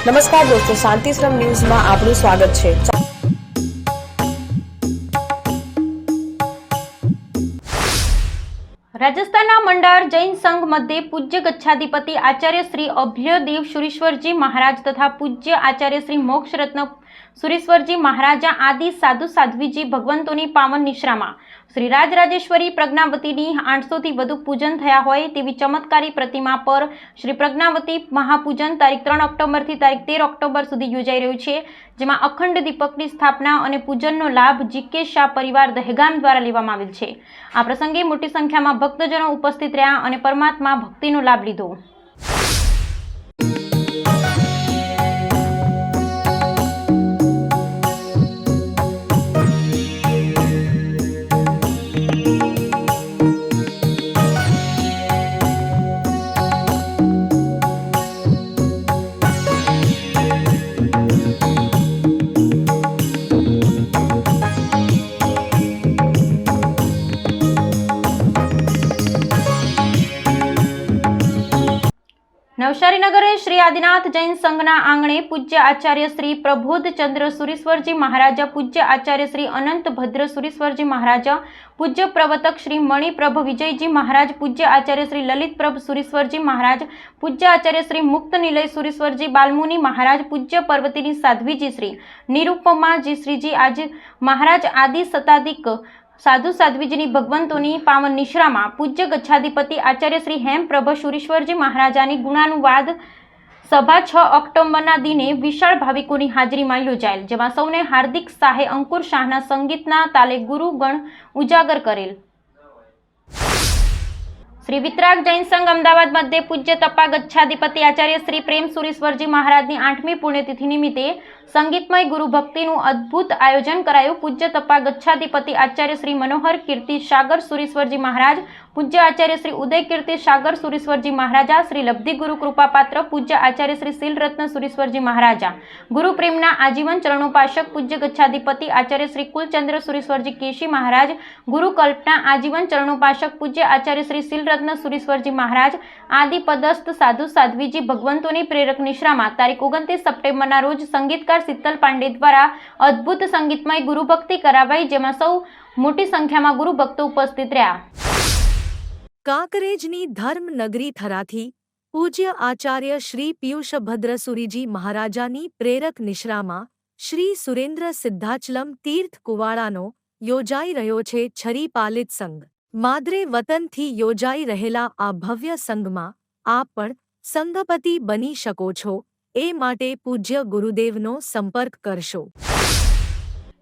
નમસ્કાર દોસ્તો, શાંતિશ્રમ ન્યૂઝમાં આપનું સ્વાગત છે. રાજસ્થાનના મંડાર જૈન સંઘ મધ્યે પૂજ્ય ગચ્છાધિપતિ આચાર્ય શ્રી અભ્યદેવ સુરેશ્વરજી મહારાજ તથા પૂજ્ય આચાર્ય શ્રી મોક્ષરત્ન સુરેશ્વરજી મહારાજા આદિ સાધુ સાધ્વીજી ભગવંતોની પાવન નિશ્રામાં. શ્રી રાજરાજેશ્વરી પ્રજ્ઞાવતીની આઠસોથી વધુ પૂજન થયા હોય તેવી ચમત્કારી પ્રતિમા પર શ્રી પ્રજ્ઞાવતી મહાપૂજન તારીખ ત્રણ ઓક્ટોબરથી તારીખ તેર ઓક્ટોબર સુધી યોજાઈ રહ્યું છે, જેમાં અખંડ દીપકની સ્થાપના અને પૂજનનો લાભ જીકે શાહ પરિવાર દહેગામ દ્વારા લેવામાં આવેલ છે. આ પ્રસંગે મોટી સંખ્યામાં ભક્તજનો ઉપસ્થિત રહ્યા અને પરમાત્મા ભક્તિનો લાભ લીધો. નગરે શ્રી આદિનાથ જૈન સંઘના આંગણે પૂજ્ય આચાર્ય શ્રી પ્રબોધચંદ્ર સુરેશ્વરજી મહારાજા, પૂજ્ય આચાર્ય શ્રી અનંત ભદ્ર સુરેશ્વરજી મહારાજા, પૂજ્ય પ્રવતક શ્રી મણિપ્રભ વિજયજી મહારાજ, પૂજ્ય આચાર્ય શ્રી લલિતપ્રભ સુરેશ્વરજી મહારાજ, પૂજ્ય આચાર્ય શ્રી મુક્ત નિલય સુરેશ્વરજી બાલમુનિ મહારાજ, પૂજ્ય પર્વતીની સાધ્વીજી શ્રી નિરૂપમાજી શ્રીજી આજે મહારાજ આદિ શતાધિક સાધુ સાધ્વીજીની ભગવંતોની પાવન નિશ્રામાં પૂજ્ય ગચ્છાધિપતિ આચાર્ય શ્રી હેમપ્રભ સુરેશ્વરજી મહારાજાની ગુણાનુવાદ સભા છ ઓક્ટોબરના દિને વિશાળ ભાવિકોની હાજરીમાં યોજાયેલ, જેમાં સૌને હાર્દિક શાહે અંકુર શાહના સંગીતના તાલે ગુરુગણ ઉજાગર કરેલ. શ્રી વિતરાગ જૈન સંઘ અમદાવાદ મધ્યે પૂજ્ય તપા ગચ્છાધિપતિ આચાર્ય શ્રી પ્રેમ સુરેશ્વરજી મહારાજની આઠમી પુણ્યતિથિ નિમિત્તે સંગીતમય ગુરુ ભક્તિનું અદ્ભુત આયોજન કરાયું પૂજ્ય તપા ગચ્છાધિપતિ આચાર્ય શ્રી મનોહર કીર્તિ સાગર સુરેશ્વરજી મહારાજ, પૂજ્ય આચાર્ય શ્રી ઉદય કીર્તિ સાગર સુરેશ્વરજી મહારાજા, શ્રી લબ્ધિ ગુરુ કૃપાપાત્ર, પૂજ્ય આચાર્ય શ્રી શીલરત્ન સુરેશ્વરજી મહારાજા. ગુરુ પ્રેમના આજીવન ચરણોપાસક પૂજ્ય ગચ્છાધિપતિ આચાર્ય શ્રી કુલચંદ્ર સુરેશ્વરજી કેશી મહારાજ ગુરુ કલ્પના આજીવન ચરણોપાસક પૂજ્ય આચાર્ય શ્રી શીલરત્ન સુરેશ્વરજી મહારાજ આદિ પદસ્થ સાધુ સાધ્વીજી ભગવંતોની પ્રેરક નિશ્રામાં તારીખ ઓગણત્રીસ સપ્ટેમ્બરના રોજ સંગીતકાર શીતલ પાંડે દ્વારા અદ્ભુત સંગીતમય ગુરુભક્તિ કરાવાઈ, જેમાં સૌ મોટી સંખ્યામાં ગુરુભક્તો ઉપસ્થિત રહ્યા. કાંકરેજની ધર્મનગરી થરાથી પૂજ્ય આચાર્ય શ્રી પિયુષભદ્રસુરીજી મહારાજાની પ્રેરક નિશ્રામાં શ્રી સુરેન્દ્ર સિદ્ધાચલમ તીર્થ કુવાળાનો યોજાઈ રહ્યો છે છરી પાલિત સંઘ. માદરે વતનથી યોજાઈ રહેલા આ ભવ્ય સંઘમાં આપ પણ સંઘપતિ બની શકો છો. એ માટે પૂજ્ય ગુરુદેવનો સંપર્ક કરશો.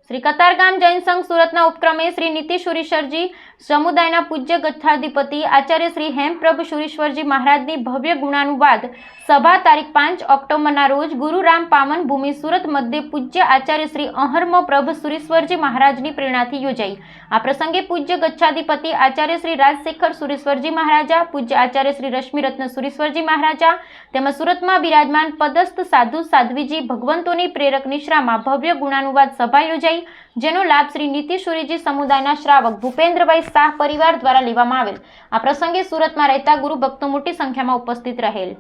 શ્રી કતારગામ જૈન સંઘ સુરતના ઉપક્રમે શ્રી નીતિ સુરેશ્વરજી સમુદાયના પૂજ્ય ગચ્છાધિપતિ આચાર્ય શ્રી હેમપ્રભ સુરેશ્વરજી મહારાજની ભવ્ય ગુણાનુવાદ સભા તારીખ પાંચ ઓક્ટોબરના રોજ ગુરુરામ પાવન ભૂમિ સુરત મધ્ય પૂજ્ય આચાર્ય શ્રી અહર્મ પ્રભ સુરેશ્વરજી મહારાજની પ્રેરણાથી યોજાઈ. આ પ્રસંગે પૂજ્ય ગચ્છાધિપતિ આચાર્ય શ્રી રાજશેખર સુરેશ્વરજી મહારાજા, પૂજ્ય આચાર્ય શ્રી રશ્મિરત્ન સુરેશ્વરજી મહારાજા તેમજ સુરતમાં બિરાજમાન પદસ્થ સાધુ સાધ્વીજી ભગવંતોની પ્રેરક નિશ્રામાં ભવ્ય ગુણાનુવાદ સભા યોજાઈ. જેનો લાભ શ્રી નીતિશુરીજી સમુદાયના શ્રાવક ભૂપેન્દ્રભાઈ શાહ પરિવાર દ્વારા લેવામાં આવેલ. આ પ્રસંગે સુરતમાં રહેતા ગુરુ ભક્તો મોટી સંખ્યામાં ઉપસ્થિત રહેલ.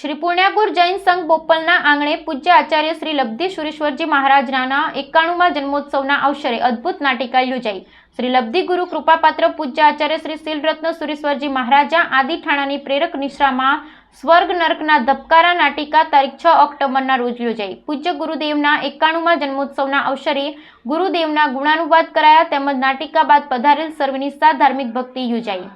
શ્રી પુણ્યાકુર જૈન સંઘ બોપલના આંગણે પૂજ્ય આચાર્ય શ્રી લબ્ધિ સુરેશ્વરજી મહારાજના એકાણુંમાં જન્મોત્સવના અવસરે અદ્ભુત નાટિકા યોજાઈ. શ્રી લબ્ધિ ગુરુ કૃપાપાત્ર પૂજ્ય આચાર્ય શ્રી શીલરત્ન સુરેશ્વરજી મહારાજા આદિ ઠાણાની પ્રેરક નિશ્રામાં સ્વર્ગ નર્કના ધબકારા નાટિકા તારીખ છ ઓક્ટોબરના રોજ યોજાઈ. પૂજ્ય ગુરુદેવના એકાણુંમાં જન્મોત્સવના અવસરે ગુરુદેવના ગુણાનુવાદ કરાયા તેમજ નાટિકા બાદ પધારેલ સર્વની સા ધાર્મિક ભક્તિ યોજાઈ.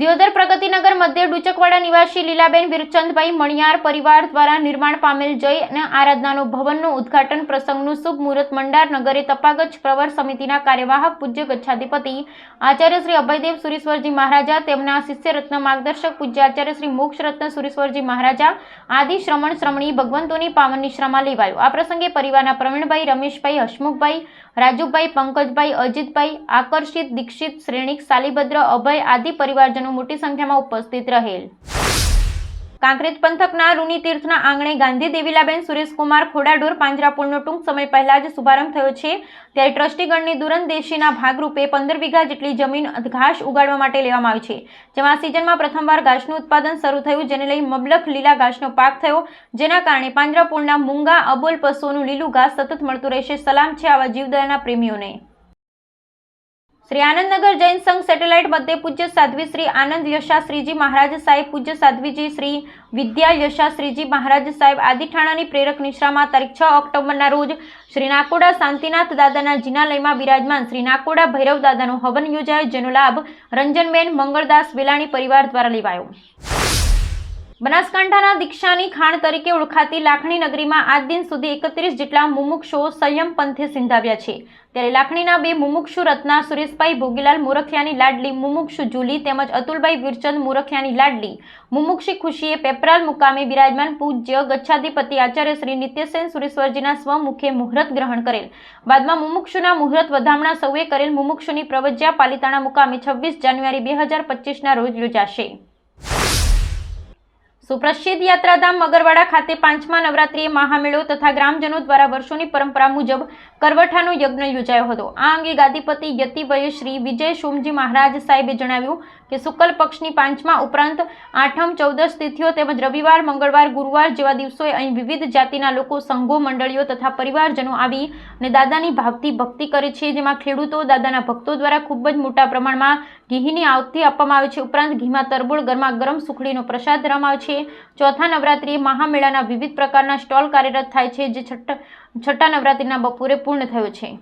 દિયોદર પ્રગતિનગર મધ્ય ડુચકવાડા નિવાસી લીલાબેન વીરચંદભાઈ મણિયાર પરિવાર દ્વારા નિર્માણ પામેલ જય અને આરાધનાનો ભવનનું ઉદ્ઘાટન પ્રસંગનું શુભ મુહૂર્ત મંડાર નગરે તપાગજ પ્રવર સમિતિના કાર્યવાહક પૂજ્ય ગચ્છાધિપતિ આચાર્ય શ્રી અભયદેવ સુરેશ્વરજી મહારાજા, તેમના શિષ્ય રત્ન માર્ગદર્શક પૂજ્ય આચાર્ય શ્રી મોક્ષ રત્ન સુરેશ્વરજી મહારાજા, આદિ શ્રમણ શ્રમણી ભગવંતોની પાવન નિશ્રામાં લેવાયો. આ પ્રસંગે પરિવારના પ્રવીણભાઈ, રમેશભાઈ, હસમુખભાઈ રાજુભાઈ પંકજભાઈ અજીતભાઈ આકર્ષિત દીક્ષિત શ્રેણિક શાલિભદ્ર અભય આદિ પરિવારજનો મોટી સંખ્યામાં ઉપસ્થિત રહેલ. કાંકરેજ પંથકના રૂની તીર્થના આંગણે ગાંધી દેવીલાબેન સુરેશકુમાર ખોડાડોર પાંજરાપોળનો ટૂંક સમય પહેલા જ શુભારંભ થયો છે. ત્યારે ટ્રસ્ટીગણની દૂરંદેશીના ભાગરૂપે પંદર વીઘા જેટલી જમીન ઘાસ ઉગાડવા માટે લેવામાં આવી છે. જેમાં સિઝનમાં પ્રથમવાર ઘાસનું ઉત્પાદન શરૂ થયું, જેને લઈ મબલખ લીલા ઘાસનો પાક થયો. જેના કારણે પાંજરાપોળના મૂંગા અબોલ પશુઓનું લીલું ઘાસ સતત મળતું રહેશે. સલામ છે આવા જીવદયાના પ્રેમીઓને. શ્રી આનંદનગર જૈન સંઘ સેટેલાઇટ મધ્ય પૂજ્ય સાધ્વી શ્રી આનંદ યશાશ્રીજી મહારાજ સાહેબ, પૂજ્ય સાધ્વીજી શ્રી વિદ્યા યશાશ્રીજી મહારાજ સાહેબ, આદિઠાણાની પ્રેરક નિશ્રામાં તારીખ છ ઓક્ટોબરના રોજ શ્રી નાકોડા શાંતિનાથ દાદાના જિનાલયમાં બિરાજમાન શ્રી નાકોડા ભૈરવ દાદાનું હવન યોજાયો, જેનો લાભ રંજનબેન મંગળદાસ વેલાણી પરિવાર દ્વારા લેવાયો. બનાસકાંઠાના દીક્ષાની ખાણ તરીકે ઓળખાતી લાખણી નગરીમાં આજ દિન સુધી એકત્રીસ જેટલા મુમુક્ષો સંયમ પંથે સિંધાવ્યા છે. ત્યારે લાખણીના બે મુમુક્ષુ રત્ના સુરેશભાઈ ભોગીલાલ મુરખિયાની લાડલી, મુમુક્ષુ જુલી તેમજ અતુલભાઈ વીરચંદ મુરખિયાની લાડલી. મુમુક્ષી ખુશીએ પેપરાલ મુકામે બિરાજમાન પૂજ્ય ગચ્છાધિપતિ આચાર્ય શ્રી નિત્યસેન સુરેશ્વરજીના સ્વમુખે મુહૂર્ત ગ્રહણ કરેલ. બાદમાં મુમુક્ષુના મુહૂર્ત વધામણા સૌએ કરેલ મુમુક્ષુની પ્રવજ્યા પાલિતાણા મુકામે છવ્વીસ જાન્યુઆરી બે હજાર પચીસના રોજ યોજાશે. સુપ્રસિદ્ધ યાત્રાધામ મગરવાડા ખાતે પાંચમા નવરાત્રિએ મહામેળો તથા ગ્રામજનો દ્વારા વર્ષોની પરંપરા મુજબ કરવઠાનો યજ્ઞ યોજાયો હતો. આ અંગે ગાદીપતિ યતિવય શ્રી વિજય સોમજી મહારાજ સાહેબે જણાવ્યું કે શુક્લ પક્ષની પાંચમા ઉપરાંત આઠમ, ચૌદશ તિથિઓ તેમજ રવિવાર, મંગળવાર, ગુરુવાર જેવા દિવસોએ અહીં વિવિધ જાતિના લોકો, સંઘો, મંડળીઓ તથા પરિવારજનો આવી અને દાદાની ભાવથી ભક્તિ કરે છે. જેમાં ખેડૂતો દાદાના ભક્તો દ્વારા ખૂબ જ મોટા પ્રમાણમાં ઘીની આવતી આપવામાં આવે છે. ઉપરાંત ઘીમાં તરબોળ, ગરમા ગરમ સુખડીનો પ્રસાદ ધરવામાં આવે છે. ચોથા નવરાત્રિએ મહામેળાના વિવિધ પ્રકારના સ્ટોલ કાર્યરત થાય છે, જે છઠ્ઠા છઠ્ઠા નવરાત્રિના બપોરે પૂર્ણ થયો છે.